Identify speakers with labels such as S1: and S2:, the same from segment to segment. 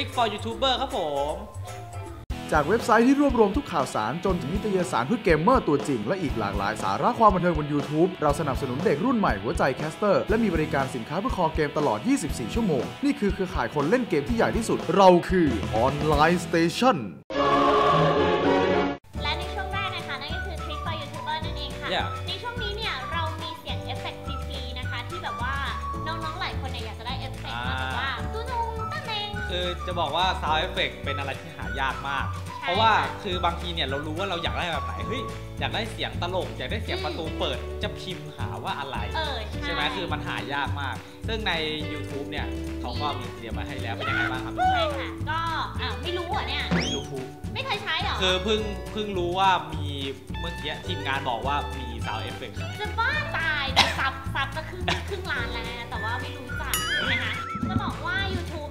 S1: Click for YouTuber ครับผม
S2: จากเว็บไซต์ที่รวบรวมทุกข่าวสาร จนถึงนิตยสารเพื่อเกมเมอร์ตัวจริง และอีกหลากหลายสาระความบันเทิงบน YouTube เราสนับสนุนเด็กรุ่นใหม่หัวใจแคสเตอร์ และมีบริการสินค้าเพื่อคอเกมตลอด 24 ชั่วโมง นี่คือเครือข่ายคนเล่นเกมที่ใหญ่ที่สุด เราคือออนไลน์สเตชัน
S3: จะบอ
S1: กว่า Sound Effect เป็นอะไรที่หายากมาก
S3: ใช่
S1: เพราะว่าคือบางทีเนี่ยเรารู้ว่าเราอยากได้แบบไหนเฮ้ยอยากได้เสียงตลกอยากได้เสียงประตูเปิดจะพิมพ์หาว่าอะไร
S3: เออใช่
S1: ใช่ไหมคือมันหายากมาก ซึ่งใน YouTube เนี่ยเขาก็มีเตรียมมาให้แล้วเป็นยังไงบ้างครับ
S3: ใช่ค่ะก็อ้าวไม่รู้เหรอะเนี่ย
S1: ไม่รู้พู
S3: ไม่เคยใช้เหรอ
S1: คือเพิ่งเพิ่งรู้ว่ามีเมื่อกี้ทีมงานบอกว่ามี Sound Effect ขาย
S3: จะบ้าตายดูซับซับก็ครึ่งครึ่งล้านแล้วนะแต่ว่าไม่รู้จักนะคะจะบอกว่า YouTube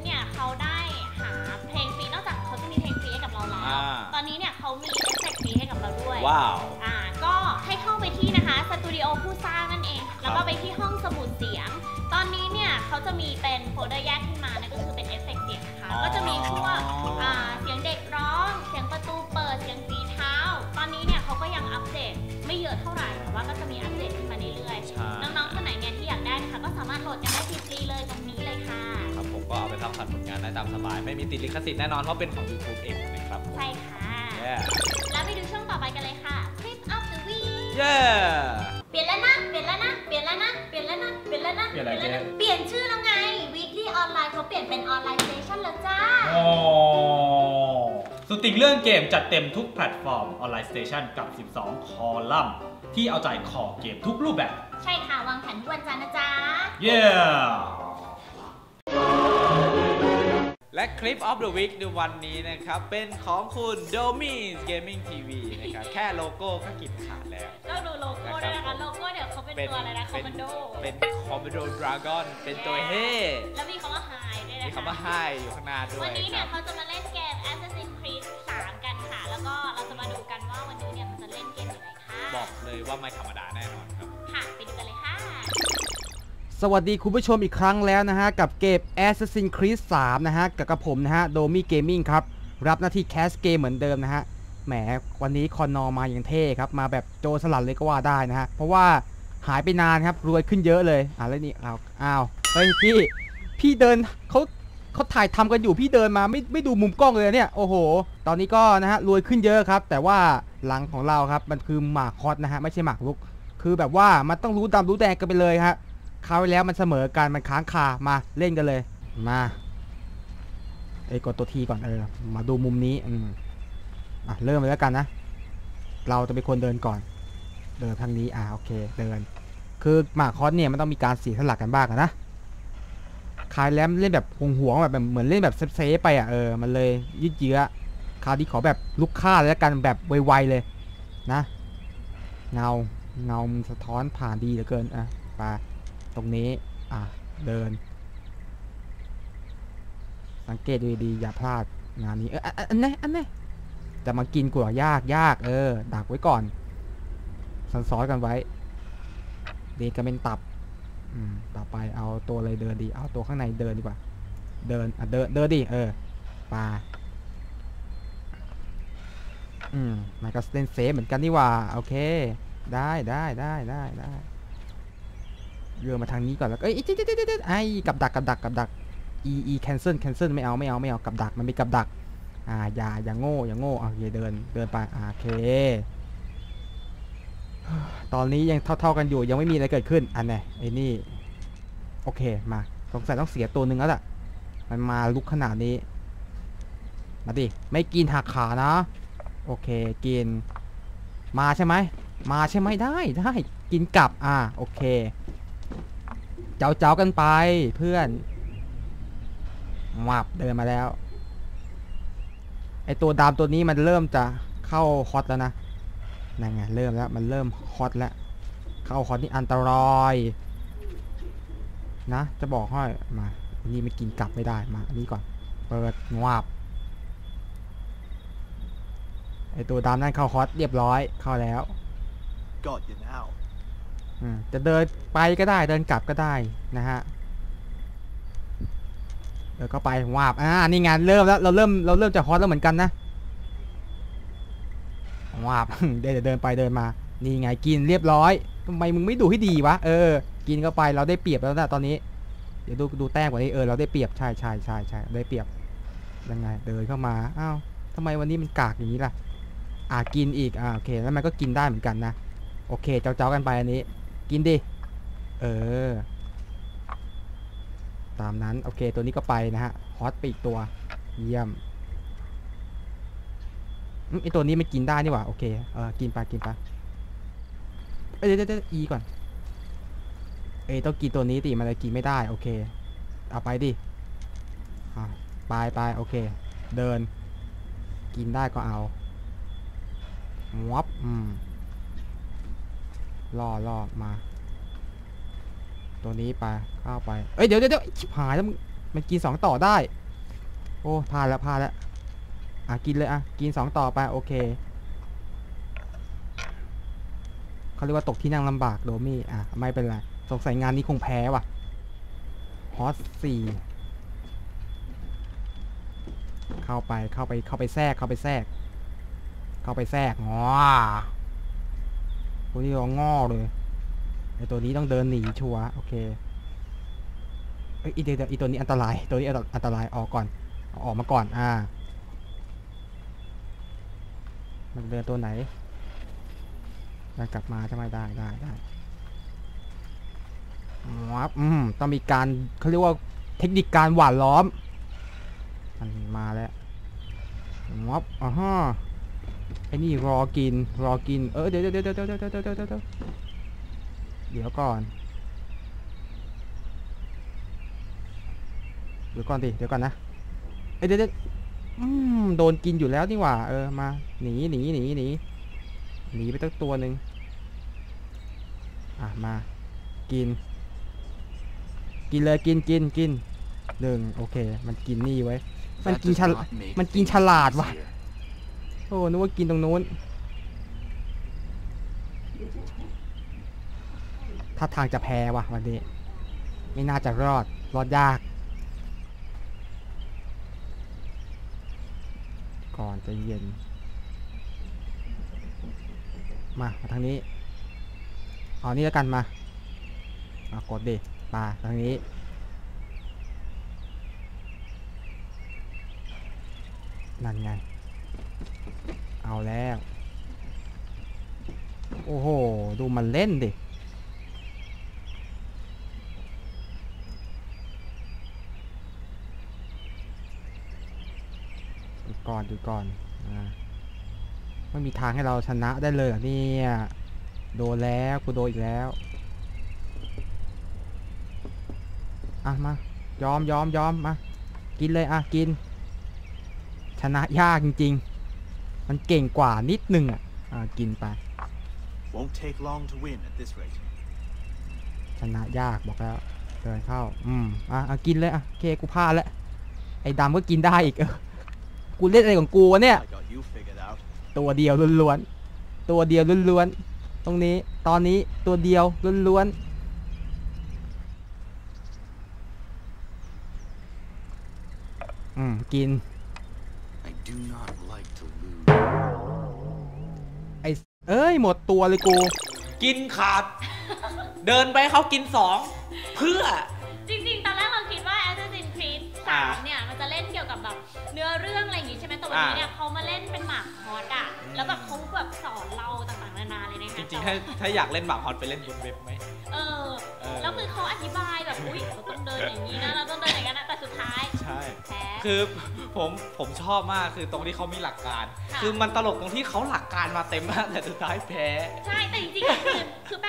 S3: อ่า ตอนนี้เนี่ยเขามีเอฟเฟกต์ฟรีให้กับเราด้วย
S1: ว้าว
S3: อ่าก็ให้เข้าไปที่นะคะสตูดิโอผู้สร้างนั่นเอง แล้วก็ไปที่ห้องสมุดเสียง ตอนนี้เนี่ยเขาจะมีเป็นโฟลเดอร์แยกขึ้นมานั่นก็คือเป็นเอฟเฟกต์เสียงนะคะ
S1: อ๋อ
S3: ก็จะมีพวกอ่าเสียงเด็กร้อง เสียงประตูเปิด เสียงฝีเท้า ตอนนี้เนี่ยเขาก็ยังอัปเดตไม่เยอะเท่าไหร่แต่ว่าก็จะมีอัปเดตขึ้นมาเรื่อย
S1: ใช่
S3: ๆ น้องๆคนไหนเนี่ยที่อยากได้นะคะ ก็สามารถโหลดกันได้ฟรีๆเลยตรงนี้เลยค่ะ
S1: ครับผมก็เอาไปทำพันผลงานได้ตามสบาย ไม่มีติดลิขสิทธิ์แน่นอนเพราะเป็นของ YouTube เองนะครับ ผม
S3: ใช่ค่ะ
S1: เย้
S3: แล้วไปดูช่วงต่อไปกันเลยค่ะ Flip up the week
S1: เย้
S3: เปลี่ยนแล้วนะ เปลี่ยนแล้วนะ เปลี่ยนแล้วนะ เปลี่ยนแล้วนะ เปลี่ยนแล้วนะ
S1: เปลี่ยนอะไรเจ๊
S3: แล้วนะ เปลี่ยนชื่อแล้วไง weekly online เขาเปลี่ยนเป็นออนไลน์ station แล้วจ้า
S1: อ๋อสุดติ่งเรื่องเกมจัดเต็มทุกแพลตฟอร์มออนไลน์สเตชันกับ 12 คอลัมน์ที่เอาใจคอเกมทุกรูปแบบ
S3: ใช่ค่ะ วางแผนทุกวันจันทร์นะจ๊ะ
S1: เย้ และคลิป of the week ในวันนี้นะครับ เป็นของคุณ d o m i s Gaming TV นะครับ แค่โลโก้ก็กินขาดแล้ว
S3: ก็ดูโลโก้ด้วยนะคะโลโก้เดี๋ยวเขาเป็นตัวอะไรนะคอมมานโด
S1: เป็นคอมมานโดดราก้อนเป็นตัวเฮ่
S3: แล้วมีคำว่า high ด้วยนะคะ
S1: มีคำว่าให้อยู่ข้างหน้าด้วย
S3: วันนี้
S1: ค
S3: เนี่ย
S1: รับ
S3: เขาจะมาเล่นเกม Assassin's Creed 3 กันค่ะ แล้วก็เราจะมาดูกันว่าวันนี้เนี่ยเขาจะเล่นเกมอะไรค่ะ
S1: บอกเลยว่าไม่ธรรมดาแน่นอนครับ
S3: ค่ะไปดูกันเลยค่ะ
S4: สวัสดีคุณผู้ชมอีกครั้งแล้วนะฮะ กับเกม Assassin's Creed 3 นะฮะ กับกระผมนะฮะโดมี่เกมมิ่งครับ รับหน้าที่แคสเกมเหมือนเดิมนะฮะ แหมวันนี้คอนนอมาอย่างเท่ครับ มาแบบโจสลัดเลยก็ว่าได้นะฮะ เพราะว่าหายไปนานครับ รวยขึ้นเยอะเลยอะแล้วนี่อ้าวอ้าวเฮ้ยพี่ พี่เดินเขาเขาถ่ายทำกันอยู่พี่เดินมาไม่ไม่ดูมุมกล้องเลยเนี่ยโอ้โห ตอนนี้ก็นะฮะรวยขึ้นเยอะครับ แต่ว่าหลังของเราครับมันคือหมากคอสนะฮะไม่ใช่หมากลุก คือแบบว่ามันต้องรู้ดำรู้แดงกันไปเลยฮะ คราวแล้วมันเสมอกันมันค้างคามาเล่นกันเลย มาเอ้กดตัวทีก่อนเออมาดูมุมนี้อืมอะเริ่มเลยแล้วกันนะ เราจะเป็นคนเดินก่อน เดินทางนี้อ่าโอเคเดิน คือหมากคอสเนี่ยมันต้องมีการเสียสละกันบ้างนะคาวที่แล้วเล่นแบบห่วงแบบเหมือนเล่นแบบเซฟๆไปอะเออมันเลยยืดเยื้อคราวนี้ขอแบบลุกฆ่าแล้วกันแบบไวๆเลยนะ เงาเงาสะท้อนผ่านดีเหลือเกินอะไป รงนี้ อะ เดิน สังเกตดูดีๆอย่าพลาดงานนี้เอออันนี้อันนี้แต่มากินกลัวยากยากเออ ดักไว้ก่อนสันซ้อนกันไว้ ดีกันเป็นตับ อืม ต่อไปเอาตัวอะไรเดินดี เอาตัวข้างในเดินดีกว่า เดิน อะ เดิน เดินดิ เออ ปลา อืมมันก็เล่นเซฟเหมือนกันนี่ว่า โอเค ได้ได้ได้ได้ได้ เรือมาทางนี้ก่อนแล้วเอ้ยจิ๊ดจิ๊ดจิ๊ดจิ๊ดไอ้กับดักกับดักกับดัก e e cancel cancel ไม่เอาไม่เอาไม่เอากับดักมันมีกับดักอ่าอย่าอย่าโง่อย่าโง่โอเคเดินเดินไปโอเค ตอนนี้ยังเท่าเท่ากันอยู่ยังไม่มีอะไรเกิดขึ้นอันไหนไอ้นี่โอเคมาสงสัยต้องเสียตัวหนึ่งแล้วล่ะมันมาลุกขนาดนี้ มาดิไม่กินหักขานะ โอเคกิน มาใช่ไหมมาใช่ไหมได้ได้กินกลับอ่าโอเค เจ้าเจ้ากันไปเพื่อนมับเดินมาแล้ว ไอตัวดำตัวนี้มันเริ่มจะเข้าฮอตแล้วนะนั่นไงเริ่มแล้วมันเริ่มฮอตแล้ว เข้าฮอตนี่อันตรายนะ จะบอกให้มาอันนี้ไม่กินกลับไม่ได้มาอันนี้ก่อน เปิดงวาบอตัวดำนั่นเข้าฮอตเรียบร้อยเข้าแล้ว
S5: Got you now.
S4: จะเดินไปก็ได้เดินกลับก็ได้นะฮะเดินก็ไปวาบอ่านี่งานเริ่มแล้วเราเริ่มเราเริ่มจะฮอตแล้วเหมือนกันนะวาบเดินเดินไปเดินมา นี่ไงกินเรียบร้อยทำไมมึงไม่ดูให้ดีวะเออ กินเข้าไปเราได้เปรียบแล้วนะตอนนี้ เดี๋ยวดูดูแต้มกว่านี้เออเราได้เปรียบใช่ใช่ใช่ใช่ได้เปรียบยังไงเดินเข้ามาอ้าวทำไมวันนี้มันกากอย่างนี้ล่ะอ่ากินอีกอ่าโอเคแล้วมันก็กินได้เหมือนกันนะโอเคเจ้าเจ้าๆกันไปอันนี้ กินดิ เออ ตามนั้น โอเค ตัวนี้ก็ไปนะฮะ ฮอตไปอีกตัว เยี่ยมอืมไอตัวนี้มันกินได้นี่หว่า โอเค เออ กินไป กินไปเอ้ยเดี๋ยวเดี๋ยวเดี๋ยวอีก่อน เอ้ยต้องกินตัวนี้ติมันเลยกินไม่ได้ โอเค เอาไปดิอ่าไปไปโอเค เดิน กินได้ก็เอาวับอืม ล่อล่อมา ตัวนี้ไปเข้าไป เอ้ยเดี๋ยวเดี๋ยวเดี๋ยวชิบหายแล้วมึงมันกินสองต่อได้ โอ้พาแล้วพาแล้วอะกินเลยอะกินสองต่อไปโอเคเขาเรียกว่าตกที่นั่งลำบากโดมี่อะไม่เป็นไรสงสัยงานนี้คงแพ้ว่ะฮอสสี่เข้าไปเข้าไปเข้าไปแทรกเข้าไปแทรก เข้าไปแทรกงอ ตัวนี้ร้องงอเลยไอตัวนี้ต้องเดินหนีชัวโอเคเอ้ยอีเดี๋ยวเดี๋ยวอีตัวนี้อันตราย ตัวนี้อันตรายออกก่อนอออกมาก่อนอ่า มันเดินตัวไหนมันกลับมาใช่ไหมได้ได้ได้วับอืมต้องมีการเขาเรียกว่าเทคนิคการหว่านล้อม มันมาแล้ววับอ่าฮะ ไอ้นี่รอกิน รอกิน เออเดี๋ยวเดี๋ยวเดี๋ยวเดี๋ยวเดี๋ยวเดี๋ยวเดี๋ยวเดี๋ยวก่อน เดี๋ยวก่อนดิ เดี๋ยวก่อนนะเอ้ยเดี๋ยวเดี๋ยวอืมโดนกินอยู่แล้วนี่หว่า เออ มา หนีหนีหนีหนีหนีไปตั้งตัวหนึ่งอะ มา กิน กินเลย กินกินกินหนึ่งโอเค มันกินนี่ไว้ มันกินฉล
S5: not make
S4: มันกินฉลาดว่ะ โอ้นึกว่ากินตรงนู้นถ้าทางจะแพ้ว่ะวันนี้ ไม่น่าจะรอด รอดยาก ก่อนจะเย็น มามาทางนี้ เอานี่แล้วกันมามากดดิมาทางนี้ นั่นไง เอาแล้ว โอ้โห ดูมันเล่นดิ ดูก่อนดูก่อนอไม่มีทางให้เราชนะได้เลยเนี่ย โดนแล้วกูโดนอีกแล้ว อะมายอมยอมยอมมา กินเลยอะกิน ชนะยากจริงๆ มันเก่งกว่านิดนึงอะอ่ากินไป
S5: Won't take long to win at this rate.
S4: ชนะยากบอกแล้วเดินเข้า อืม อะอะกินเลยอะโอเคกูพลาดแล้ว ไอ้ดำก็กินได้อีกเออ กูเล่นอะไรของกูวะเนี่ย
S5: I got you figured out.
S4: ตัวเดียวล้วนๆ ตัวเดียวล้วนๆ ตรงนี้ ตอนนี้ตัวเดียวล้วนๆอืม กิน เอ้ยหมดตัวเลยกู
S1: กินขาด เดินไปให้เขากินสองเพื่อ
S3: จริงๆ ตอนแรกเราคิดว่า Assassin's Creed
S1: อ่า
S3: 3เนี่ยมันจะเล่นเกี่ยวกับแบบเนื้อเรื่องอะไรอย่างงี้ใช่ไหมแต่วันนี้
S1: อ่า
S3: เนี่ยเขามาเล่นเป็นหมากฮอตอะแล้วแบบเขาแบบสอน
S1: ๆถ้าถ้าอยากเล่นหมากฮอตไปเล่นบนเว็บไหม
S3: เออ
S1: เออ
S3: แล้วคือเขาอธิบายแบบอุ้ยเราต้องเดินอย่างนี้นะเราต้องเดินอย่างนั้นนะแต่สุดท้าย
S1: ใช่
S3: แพ้
S1: คือผมผมชอบมากคือตรงที่เขามีหลักการ
S3: ค่ะ
S1: คือมันตลกตรงที่เขาหลักการมาเต็มมากแต่สุดท้ายแพ้
S3: ใช่แต่จริงๆอะคือคือแป้ง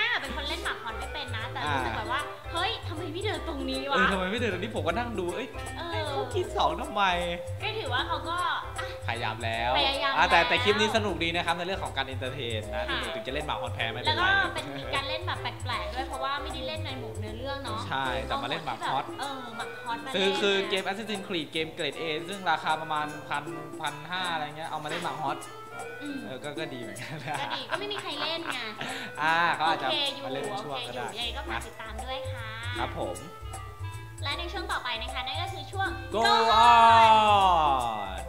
S3: อะเป็นคนเล่นหมากฮอตไม่เป็นนะ แต่รู้สึกแบบว่า เฮ้ยทำไมพี่เดินตรงนี้
S1: เอ
S3: วะ
S1: อทำไมไม่เดินตรงนี้ผมก็นั่งดู เอ้ย
S3: เอ
S1: เขา
S3: อ
S1: กินสองทำไม
S3: ก็ถือว่าเขาก็อะ
S1: พยายามแล้ว
S3: พยายาม
S1: อะแต่
S3: แล้ว
S1: แต่คลิปนี้สนุกดีนะครับในเรื่องของการเอนเตอร์เทนนะ
S3: ค่ะ
S1: ถึงจะเล่นหมากฮอตแพ้ไม่เป็
S3: แล้
S1: น
S3: ว
S1: ไร
S3: ก็เป็นมีการเล่นแบบแปลกๆด้วยเพราะว่าไม่ได้เล่นในหมู่เนื้อเรื่องเนาะ
S1: ใช่ แต่มาเล่นหมากฮอต
S3: เออหมากฮอตมา
S1: คือ
S3: เล่น
S1: คือ
S3: นี่ย
S1: เกม Assassin's Creed เกมเกรด A ซึ่งราคาประมาณพันพันห้าอะไรเงี้ยเอามาเล่นหมากฮอต
S3: อืม
S1: เออก็ก็ดีเหมือนกันนะ
S3: ก็ดีก็ไม่มีใครเล่นไง
S1: อ่าเขา
S3: โอ
S1: อาจจะ
S3: เคอยู่
S1: มาเล่นเป็น
S3: โอ
S1: ช่วง
S3: เค
S1: ก็
S3: อยู่
S1: ได้
S3: ยังไงก็ฝาก
S1: นะ
S3: ติดตามด้วยค่ะ
S1: ครับผม
S3: และในช่วงต่อไปนะคะนั่นก็คือช่วง
S1: go on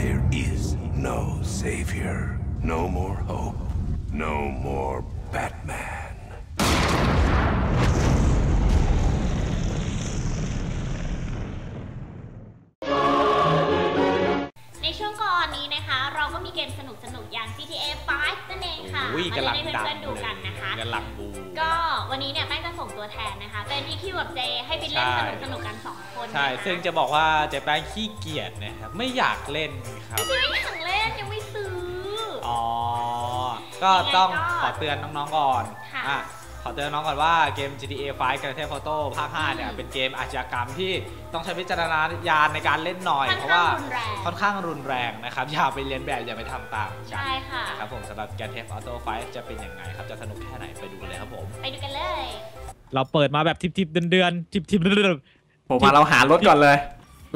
S6: There is no savior, no more hope, no more Batman.
S3: ในช่วงก่อนนี้นะคะ เราก็มีเกมสนุกๆอย่าง GTA 5นั่นเองค่ะ
S1: อุ้ย
S3: มากำ
S1: ลัง
S3: เล่นให้
S1: ดัง
S3: เพื่อนๆดูกันนะคะ
S1: กำลังบู
S3: ก็วันนี้เนี่ยแป้งจะส่งตัวแทนนะคะ เป็น EQ กับเจให้ไปเล่น
S1: ใช่
S3: สนุกๆกัน2คน
S1: ใช่
S3: นะคะ
S1: ซึ่งจะบอกว่าเจ๊แป้งขี้เกียจนะครับไม่อยากเล่นครับ
S3: ไม่ใช่ไม่อยากเล่นยังไม่ซื้ออ
S1: อ๋อก็ต้อง
S3: ยังไงก็
S1: ขอเตือนน้องๆก่อน
S3: ค่ะ
S1: อะขอเตือนน้องก่อนว่าเกม GTA 5 Grand Theft Auto ภาค 5 เนี่ย
S3: อืม
S1: เป็นเกมอาชญากรรมที่ต้องใช้วิจารณญาณในการเล่นหน่อย
S3: ค่อน
S1: เพราะว่า
S3: ข้างรุนแรง
S1: ค่อนข้างรุนแรงนะครับ อย่าไปเรียนแบบ อย่าไปทำตามกัน
S3: ใช่ค่ะ
S1: นะครับผมสำหรับ Grand Theft Auto 5 จะเป็นยังไงครับ จะสนุกแค่ไหนไปดูกันเลยครับผม
S3: ไปดูกันเลย
S7: เราเปิดมาแบบทิปๆเดือนๆทิปๆเดือน
S8: ผมมาเราหารถก่อนเลย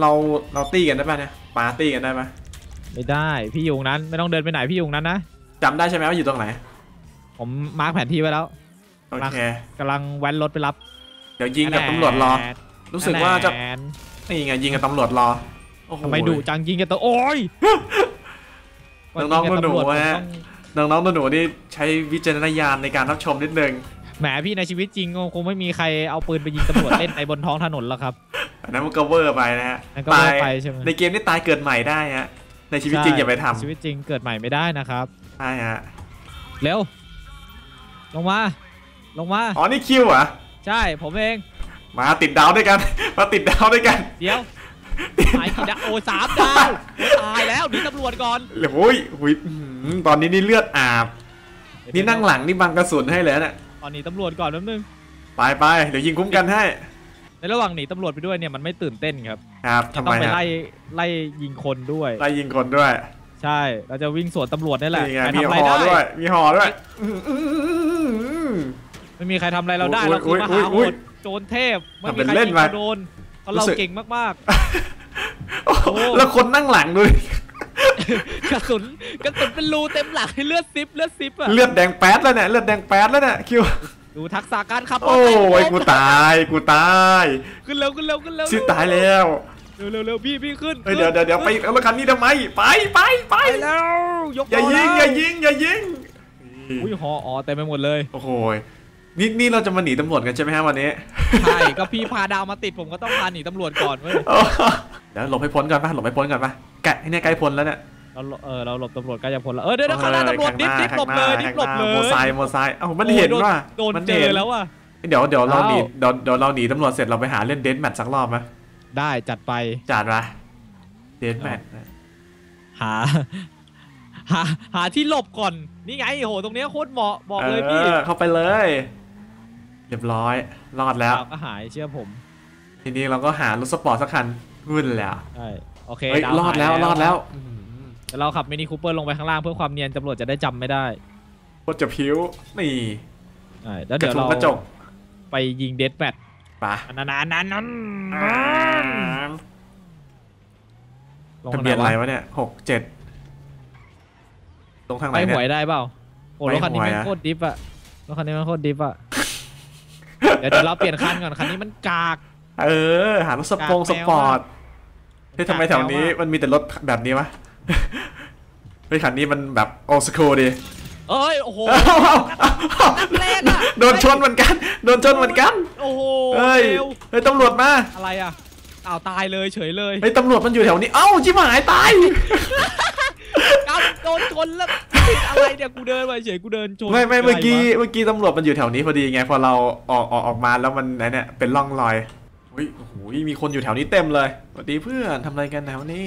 S8: เราเราตีกันได้ป่ะเนี่ยปาร์ตี้กันได้ไหม
S7: ๆไม่ได้พี่อยู่ตรงนั้นไม่ต้องเดินไปไหนพี่อยู่ตรงนั้นนะ
S8: จำได้ใช่ไหมว่าอยู่ตรงไหน
S7: ผมมาร์คแผนที่ไว้แล้ว
S8: โอเค
S7: กำลังแว้นรถไปรับ
S8: เดี๋ยวยิงกับตำรวจรอ รู้สึกว่าจะ
S7: แหน
S8: นี่ไงยิงกับตำรวจรอโอ้โห
S7: ทำไมดุจังยิงกันตัวโอ้ย
S8: น้องๆ
S7: ยิกับตำรวจ
S8: หนูๆฮะ
S7: ผมต้อง
S8: น้องๆหนูๆนี่ใช้วิจารณญาณในการรับชมนิดนึง
S7: แหมพี่ในชีวิตจริงคงไม่มีใครเอาปืนไปยิงตำรวจเล่นในบนท้องถนนหรอกครับ
S8: อันนั้นมันก็เวอร์ไปนะฮะ
S7: นั่นก็เวอร์ไปใช่ไหม
S8: ในเกมนี่ตายเกิดใหม่ได้ฮะในชีวิตจริงอย่าไปทำ
S7: ชีวิตจริงเกิดใหม่ไม่ได้นะครับ
S8: ใช่ฮะ
S7: เร็วลงมา ลงมา
S8: อ๋อ นี่คิวเหรอะ
S7: ใช่ ผมเอง
S8: มาติดดาวด้วยกัน มาติดดาวด้วยกัน
S7: เดี๋ยวหายกี่ดาวโอ้ยสามดาวโอ้ยตายแล้วหนีตำรวจก่อน
S8: โอ้ยหุยอื้อหือตอนนี้นี่เลือดอาบ นี่นั่งหลังนี่บังกระสุนให้เลยเนี่ย
S7: ตอนหนีตำรวจก่อนแป๊บนึง
S8: ไปไปเดี๋ยวยิงคุ้มกันให้
S7: ในระหว่างหนีตำรวจไปด้วยเนี่ยมันไม่ตื่นเต้นครับ
S8: ครับ
S7: จะ
S8: ทำ
S7: ต้อ
S8: ไม
S7: งไป
S8: ฮะ
S7: ไล่ไล่ยิงคนด้วย
S8: ไล่ยิงคนด้วย
S7: ใช่ เราจะวิ่งสวนตำรวจนี่แหละ
S8: นี่ไง
S7: ใคร
S8: มี
S7: ทำอะไร
S8: หอ
S7: ได้
S8: ด้วย มีหอด้วยอื้ออื้ออื้ออื้อ
S7: ไม่มีใครทำอะไรเราได้
S8: อุ๊ย
S7: เราคือม
S8: อุ๊
S7: หายโห
S8: อุ๊ย
S7: ดโจรเทพไม่
S8: ทำเป็
S7: มี
S8: น
S7: ใคร
S8: เล่น
S7: ยิง
S8: ไป
S7: เราโดนเพราะเรา
S8: รู้สึก
S7: เก่งมาก
S8: โอ้โห
S7: โอ้
S8: แล้วคนนั่งหลังด้วย
S7: ๆกระสุนกระสุนเป็นรูเต็มหลังให้เลือดซิปเลือดซิปอะ
S8: เลือดแดงแป๊ดแล้วเนี่ยเลือดแดงแป๊ดแล้วเนี่ยคิว
S7: ดูทักษะการขับรถ
S8: โอ้ย
S7: ไป
S8: กูตายกูตาย
S7: ขึ้นเร็วขึ้นเร็วขึ้นเร็ว
S8: ชิบตายแล้ว
S7: เร็วเร็วเร็วพี่พี่ขึ้น
S8: เฮ้ยเดี๋ยวเดี๋ยวเดี๋ยวไปเอารถคันนี้ทำไมไปไปไป
S7: ไปแล้วยก
S8: อย่ายิงอย่ายิงอย่ายิง
S7: อุ้ยหออ๋อเต็มไปหมดเลย
S8: โอ้โห นี่นี่เราจะมาหนีตำรวจกันใช่ไหมฮะวันนี้
S7: ใช่ก็พี่พาดาวมาติดผมก็ต้องพาหนีตำรวจก่อนเว้ย
S8: เดี๋ยวหลบให้พ้นก่อนป่ะหลบให้พ้นก่อนป่ะใกล้เนี่ยใกล้พ้นแล้วเนี่ย
S7: เราเออเราหลบตำรวจใกล้จะพ้นแล้วเออเดี๋ยวเดี๋ยวข้างหน้าตำรวจดิฟดิฟหลบเลยดิฟหลบเลย
S8: โมไซค์โมไซค์เอ้ามันเห็น
S7: โอ้โว่าโดน
S8: มัน
S7: เจ
S8: ห็
S7: อแล้วอะ
S8: เดี๋ยวเดี๋ยวเราหนี
S7: อ้าว
S8: เดี๋ยวเดี๋ยวเราหนีตำรวจเสร็จเราไปหาเล่นเดนแมทสักรอบไหม
S7: ได้จัดไป
S8: จัดปะเดนแมท
S7: หาหาหาที่หลบก่อนนี่ไงโหตรงเนี้ยโคตรเหมาะบอกเลยพี่
S8: เข้าไปเลย เรียบร้อย รอดแล้ว
S7: เราก็หายเชื่อผม
S8: ทีนี้เราก็หารถสปอร์ตสักคันวุ่นแล้ว
S7: ใช่โอเค
S8: เฮ้ย
S7: ดาว
S8: รอดแล้ว
S7: หาย
S8: รอดแล้ว
S7: เดี๋ยวเราขับมินิคูเปอร์ลงไปข้างล่างเพื่อความเนียนตำรวจจะได้จำไม่ได้
S8: โคตรจะพิ้วนี่
S7: ใช่แล้ว
S8: กระ
S7: เดี๋ยว
S8: ทุง
S7: เรา
S8: กระจก
S7: ไปยิงเดดแมท
S8: ปะ
S7: นานๆนั้นนั้นลง
S8: ทะ
S7: ทาง
S8: เบียน
S7: ไห
S8: อะไร
S7: นวะ
S8: วะเนี่ยหกเจ็ดตรงทางไห
S7: ไป
S8: น
S7: ห
S8: เนี่
S7: วย
S8: ย
S7: ได้เปล่าโอ้รถคันนี้
S8: ไปหวย
S7: มัน
S8: อะ
S7: โคตรดิฟอะรถคันนี้มันโคตรดิฟอะ เดี๋ยวเดี๋ยวเราเปลี่ยนคันก่อนคันนี้มันกาก
S8: เออ หารถสปง
S7: กาก
S8: ส
S7: แมว
S8: ปอร์ต
S7: มาก
S8: เฮ้ยทำไมแถวนี้
S7: กากแมวมาก
S8: มันมีแต่รถแบบนี้วะเฮ้ยคันนี้มันแบบโอสคูดี
S7: เอ้ยโอ้โห
S8: เอ้าเอ้าเอ้าเอ้า
S7: แรกอะ
S8: โดนชนเหมือนกันโดนชนเหมือนกัน
S7: โอ้โห
S8: เฮ้ย
S7: เร็ว
S8: เฮ้ยตำรวจมา
S7: อะไรอะอ้าวตายเลยเฉยเลย
S8: เฮ้ยตำรวจมันอยู่แถวนี้เอ้าชิบหายตาย
S7: ก้าวโดนชนแล้วติดอะไรเนี่ยกูเดินไปเฉยกูเดินชน
S8: ไม่ไม่เมื่อกี้ะ
S7: ไรวะ
S8: เมื่อกี้ตำรวจมันอยู่แถวนี้พอดีไงพอเราออกออกออกมาแล้วมันไอ้เนี่ยเป็นร่องรอยเฮ้ยโอ้โหมีคนอยู่แถวนี้เต็มเลยสวัสดีเพื่อนทำอะไรกันแถวนี้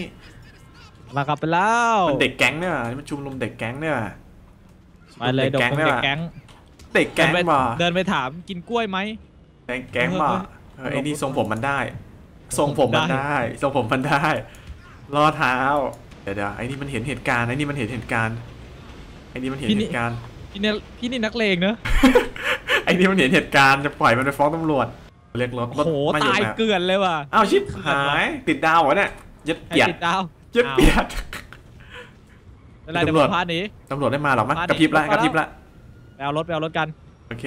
S7: มากลับไปแล้ว
S8: มันเด็กแก๊งเนี่ยนี่มันชุมนุมเด็กแก๊งเนี่ย
S7: ไปเลยเด็ก
S8: แก๊ง
S7: คง
S8: เนี่ย
S7: เด็กแก๊ง
S8: เด็กแก๊ง
S7: เดินไป
S8: บ่
S7: เดินไปถามกินกล้วยไหม
S8: แก๊งแก๊งบ่
S7: เอ
S8: เอ
S7: อ
S8: อไอ้นี่ทรงผมมันได้ ทรงผมมัน
S7: ได้
S8: ได้ทรงผมมันได้ล่อเท้า เดี๋ยวเดี๋ยวไอ้นี่มันเห็นเหตุการณ์ไอ้นี่มันเห็นเหตุการณ์ไอ้นี่มันเห็นเหตุการณ์
S7: พี่เนี่ยพี่นี่นักเลงเนอะ
S8: ไอ้นี่มันเห็นเหตุการณ์จะปล่อยมันไปฟ้องตำรวจเรียกรถร
S7: โอ้
S8: ถ
S7: โห
S8: ไม่อยู่
S7: ตาย
S8: แบบ
S7: เกลือนเลยว่ะ
S8: อ้าวชิบหายติดดาวเหรอเนี่ยยึด
S7: ใคร
S8: เปียด
S7: ติดดาว
S8: ยึดเปียด
S7: เป็นไรเดี๋ยว
S8: ตำร
S7: ผ
S8: วจ
S7: มพาหนี
S8: ตำรวจได้มาหรอกมั้ง
S7: มาดิ
S8: กระพริบละ
S7: มาก
S8: ระพริบละ
S7: ไปเอารถไปเอารถกัน
S8: โอเค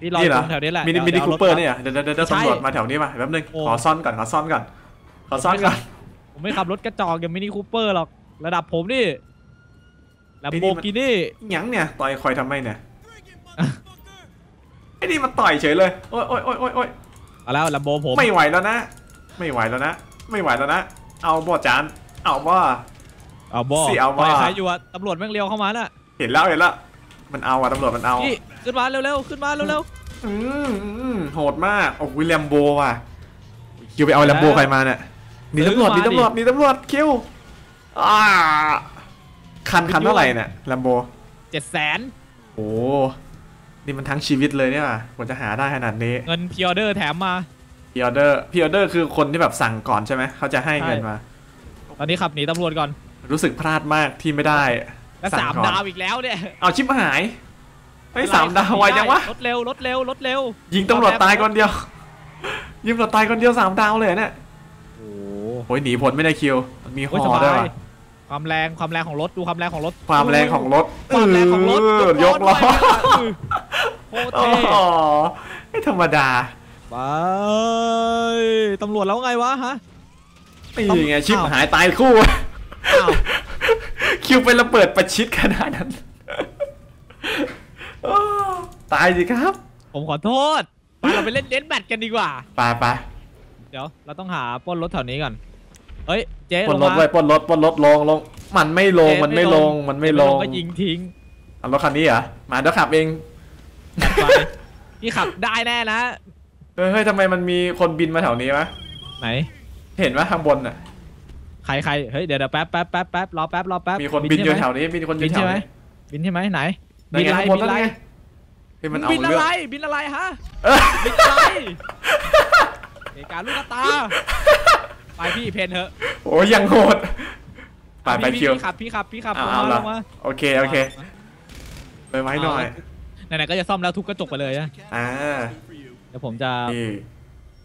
S7: พี่รอ
S8: นี่
S7: อ
S8: เหรอ
S7: ยู่แถวนี้แหละ
S8: มินิ
S7: ดี๋ยว
S8: มินิ
S7: ดี๋ยว
S8: คู
S7: อาถ
S8: เปอร์
S7: มา
S8: เนี่ยเดี๋ยวเดี๋ยวเดี๋ยว
S7: ไม่ใช่
S8: ตำรวจมาแถวนี้มาแป๊บนึง
S7: โอ้
S8: ขอซ่อนก่อนขอซ่อนก่อนขอซ่อนก่อน
S7: ผมไม่ขับรถกระจอกอย่างมินิคูเปอร์หรอก ระดับผมนี่ลม
S8: ไอ้นี่
S7: โบ
S8: มัน
S7: กินี่
S8: หยังเนี่ยต่อยคอยทำไมเนี่ยไอ้นี่มาต่อยเฉยเลย โอ๊ยโอ๊ยโอ๊ยโอ๊ยโอ๊ย
S7: เอาแล้วลมโบผม
S8: ไม่ไหวแล้วนะ ไม่ไหวแล้วนะ ไม่ไหวแล้วนะ เอาบ่จาน เอาบ่
S7: เอาบอ
S8: สิเอา
S7: ปล่อย
S8: ว่า
S7: ใครอยู่อะตำรวจแม่งเลี้ยวเข้ามาน่ะ
S8: เห็นแล้วเห็นแล้ว มันเอาอะตำรวจมันเอา
S7: พี่ขึ้นมาเร็วๆขึ้นมาเร็ว
S8: อืมอืมโหดมาก โอ้ยแลมโบว่ะคิวไปเอาแลมโบใครมาเนี่ย หนีตำรวจหนีตำรวจหนีตำรวจคิวอ่าคันคันเท่าไหร่เนี่ยแลมโบ
S7: ๆเจ็ดแสน
S8: โอ้นี่มันทั้งชีวิตเลยเนี่ยกว่าจะหาได้ขนาดนี้
S7: เงินพิออเดอร์แถมมา
S8: พีออเดอร์พีออเดอร์คือคนที่แบบสั่งก่อนใช่ไหมเขาจะให้เงินมา
S7: ตอนนี้ขับหนีตำรวจก่อน
S8: รู้สึกพลาดมากที่ไม่ได้
S7: และ
S8: สั่
S7: สางม
S8: ก่อน
S7: ดาวอีกแล้วเนี่ย
S8: เอาชิปหายไอ้ยสามดาวไวจังวะ
S7: รถเร็วรถเร็วรถเร็ว
S8: ยิงตำรวจตายคนเดียว ยิงตำรวจตายคนเดียวสามดาวเลยเนี่ย
S7: โอ้
S8: โอ้ยหนีผลไม่ได้คิวมันมีห
S7: โหส
S8: อบาด้วย
S7: ย
S8: ว่ะ
S7: ความแรงความแรงของรถดูความแรงของรถ
S8: ความแรงของรถ
S7: ความแรงของรถ
S8: เออยกล้อ
S7: ด้วยโคตร
S8: โอ้
S7: เท่
S8: โหไม่ธรรมดา
S7: ไปตำรวจแล้วไงวะฮะ
S8: นี่ไงชิป
S7: อ้าว
S8: หายตายคู่
S7: อ้าว
S8: คิวไประเบิดประชิดขนาดนั้นโอ้ตายสิครับ
S7: ผมขอโทษไปเราไปเล่นเล่นแบตกันดีกว่า
S8: ไปไป
S7: เดี๋ยว เราต้องหาปล้นรถแถวนี้ก่อน เฮ้ยเจ๊
S8: ปน
S7: ล
S8: รงถ
S7: มา
S8: ไว้ปนรถปนรถลงลงมันไม่ลง
S7: เจ๊
S8: มันไม่ลงมันไม่ลง
S7: ก็ยิงทิ้ง
S8: เอารถคันนี้เหรอมาเดี๋ยวขับเอง
S7: จัดไปพี่ขับได้แน่นะ
S8: เฮ้ยเฮ้ยทำไมมันมีคนบินมาแถวนี้วะ
S7: ไหน
S8: เห็นว่าข้างบนน่ะ
S7: ใครใครเฮ้ยเดี๋ยวเดี๋ยวแป๊บแป๊บแป๊บแป๊บรอแป๊บรอแป๊บ
S8: มีคนบินอยู่
S7: ใช่ไหม
S8: แถวนี้มีคนบิ
S7: บิ
S8: น
S7: น
S8: แถ
S7: ใช่
S8: ว
S7: ไหม
S8: นี้
S7: บินใช่ไหมไหน
S8: นั่น
S7: บิน
S8: ไง
S7: อะไร
S8: ข้างบน
S7: บิน
S8: นั่น
S7: อะไร
S8: ไงเฮ้ยมันเอา
S7: บินอะ
S8: เรื่อง
S7: ไรบินอะไรฮะ
S8: เออ
S7: บินอะไรเหตุการณ์ลูกตา ไปพี่เพนเถอะ
S8: โอ้ยยังโหดไปไป
S7: พี่
S8: คิว
S7: พี่ขับพี่ขับพี่ขับ
S8: เอา
S7: ลง
S8: เอา
S7: มา
S8: ละ
S7: ลงมา
S8: โอเคโอเคไปไว้หน่อย
S7: ไหนๆก็จะซ่อมแล้วทุบกระจกไปเลยนะ
S8: อ่า
S7: เดี๋ยวผมจะ
S8: นี่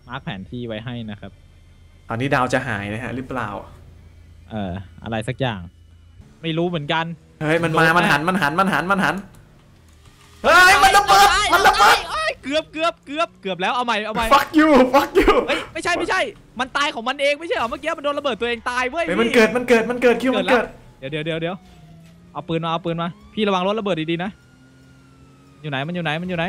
S7: มาร์คแผนที่ไว้ให้นะครับ
S8: ตอนนี้ดาวจะหายนะฮะหรือเปล่า
S7: เอ่ออะไรสักอย่าง ไม่รู้เหมือนกัน
S8: เฮ้ยมันมา
S7: ลงไหม
S8: มันหันมันหันมันหันมันหันเฮ้ยมันระเบิดมันระเบิด
S7: อ้ย เกือบเกือบเกือบเกือบแล้วเอาใหม่เอาใหม่
S8: fuck you fuck you
S7: เฮ้ยไม่ใช่ไม่ใช่ มันตายของมันเองไม่ใช่เหรอเมื่อกี้มันโดนระเบิดตัวเองตายเว้ย
S8: เฮ้ยมัน
S7: พี่
S8: เกิดมันเกิดมันเกิดคิวมันเกิด
S7: เดี๋ยวเดี๋ยวเดี๋ยวเดี๋ยวเอาปืนมาเอาปืนมาพี่ระวังรถระเบิดดีๆนะ อยู่ไหนมันอยู่ไหนมันอยู่ไหน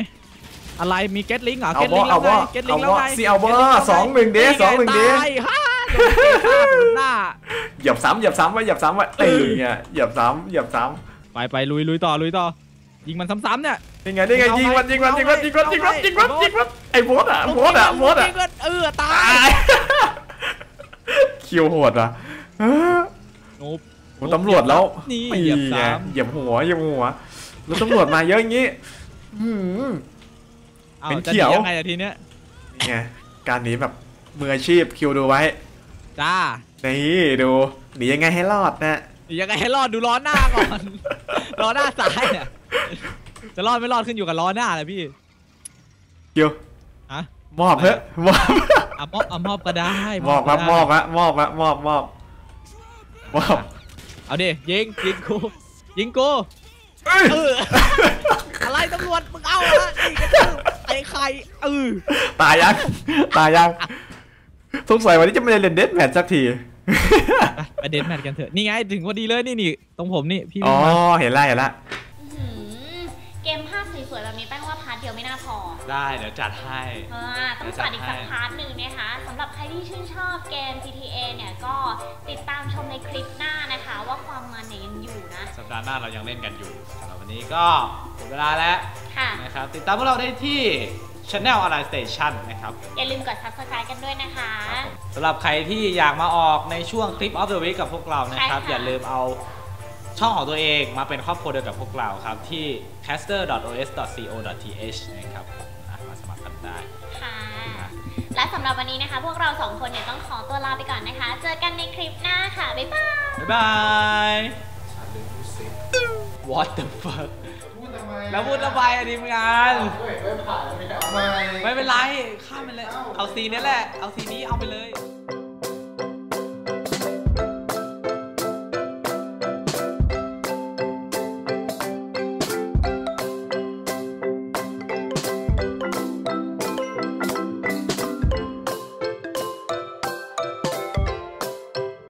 S7: อะไรมีเก็ตลิงเหรอ
S8: เอา
S7: เก็ต
S8: บ่
S7: ลิงแล้
S8: เอา
S7: วไง
S8: บ่
S7: เก็ตลิ
S8: เอา
S7: งแล้ว
S8: บ่
S7: ไง
S8: สิเอาบ่
S7: Gatling แล้วไส
S8: องหนึ่งเด
S7: นี่ไส
S8: องหนึ่งเด
S7: ตายฮ่าโดนเตะฆ่าศูนย์หน้า
S8: เหยียบซ้ำเหยียบซ้ำไว้เหยียบซ้ำไว้เอ้ยไงเหยียบซ้ำเหยียบซ้
S7: ไปไปลุยลุยต่อลุยต่อ ยิงมันซ้ำๆเนี่ยำ
S8: นี่ไงนี่ไง
S7: เอา
S8: ยิงมัน
S7: ไง
S8: ยิงมันยิงมัน
S7: เอาไง
S8: ยิงมันยิงมัน
S7: เอาไง
S8: ยิงมันยิงมันไอ้โบสอะโบสอะโบสอะ
S7: ยิงมันเออตา
S8: ตายยคิวโหดว่ะเออ
S7: โอ้
S8: โหตำรวจแล้ว
S7: นี่
S8: นี่
S7: เหยียบ
S8: ไง
S7: ซ้
S8: เหยียบหัวเหยียบหัวแล้วตำรวจมาเยอะอย่างงี้หืมำ
S7: เอา
S8: เป็น
S7: จะ
S8: เขียว
S7: หนียังไงอะทีเนี้ย
S8: นี่ไงการหนีแบบมืออาชีพคิวดูไว้
S7: จ้า
S8: นี่ดูหนียังไงให้รอดนะ
S7: หนียังไงให้รอดดูล้อหน้าก่อนล้อหน้าซ้ายเนี่ย จะรอดไม่รอดขึ้นอยู่กับล้อหน้าเลยพี่
S8: คิว
S7: ฮะ
S8: มอบเถอะมอบ
S7: อะมอบอะมอบก็ได้
S8: มอบครับ
S7: ก็
S8: ม
S7: ได้
S8: อบฮะมอบฮะมอบมอบมอบ
S7: เอาดิยิงยิงกูยิงกู
S8: เอ้ย
S7: เอออะไรตำรวจมึงเอาละนี่กระทืบไอ้ใครเออ
S8: ตายยังตายยังสงสัยวันนี้จะไม่ได้เล่นเดสแมทสักที
S7: ไปเดนแมทกันเถอะนี่ไงถึงพอดีเลยนี่นี่ตรงผมนี่พี่
S8: อ๋
S7: วิ่
S8: อง
S7: มา
S8: เห็นแล้วเห็นแล้ว
S1: ได้เดี๋ยวจัดให้
S3: อ่าต้องจัดอีกสักพาร์ทหนึ่งนะคะสำหรับใครที่ชื่นชอบเกม GTA เนี่ยก็ติดตามชมในคลิปหน้านะคะ ว่าความมันเนี่ยยังอยู่นะ
S1: สัปดาห์หน้าเรายังเล่นกันอยู่สำหรับวันนี้ก็ถึงเวลาแล้ว
S3: ค่ะ
S1: นะครับติดตามพวกเราได้ที่ Channel Online Station นะครับ
S3: อย่าลืมกด subscribe กันด้วยนะคะ
S1: สำหรับใครที่อยากมาออกในช่วงคลิป of the week กับพวกเรานะครับ
S3: ใช่ค่ะ
S1: อย่าลืมเอาช่องของตัวเองมาเป็นครอบครัวเดียวกับพวกเราครับ ที่ caster.os.co.th นะครับอะ มาสมัครกันได้
S3: ค่ะ และสำหรับวันนี้นะคะ พวกเราสองคนเนี่ยต้องขอตัวลาไปก่อนนะคะ เจอกันในคลิปหน้าค่ะ บ๊ายบาย
S1: บ๊ายบาย What the fuck
S2: พูดทำไม
S1: แล้วพูดระบายอะทีมงาน ไม่เป็นไร ข้ามไปเลย เอาซีนนี้แหละ เอาซีนนี้เอาไปเลย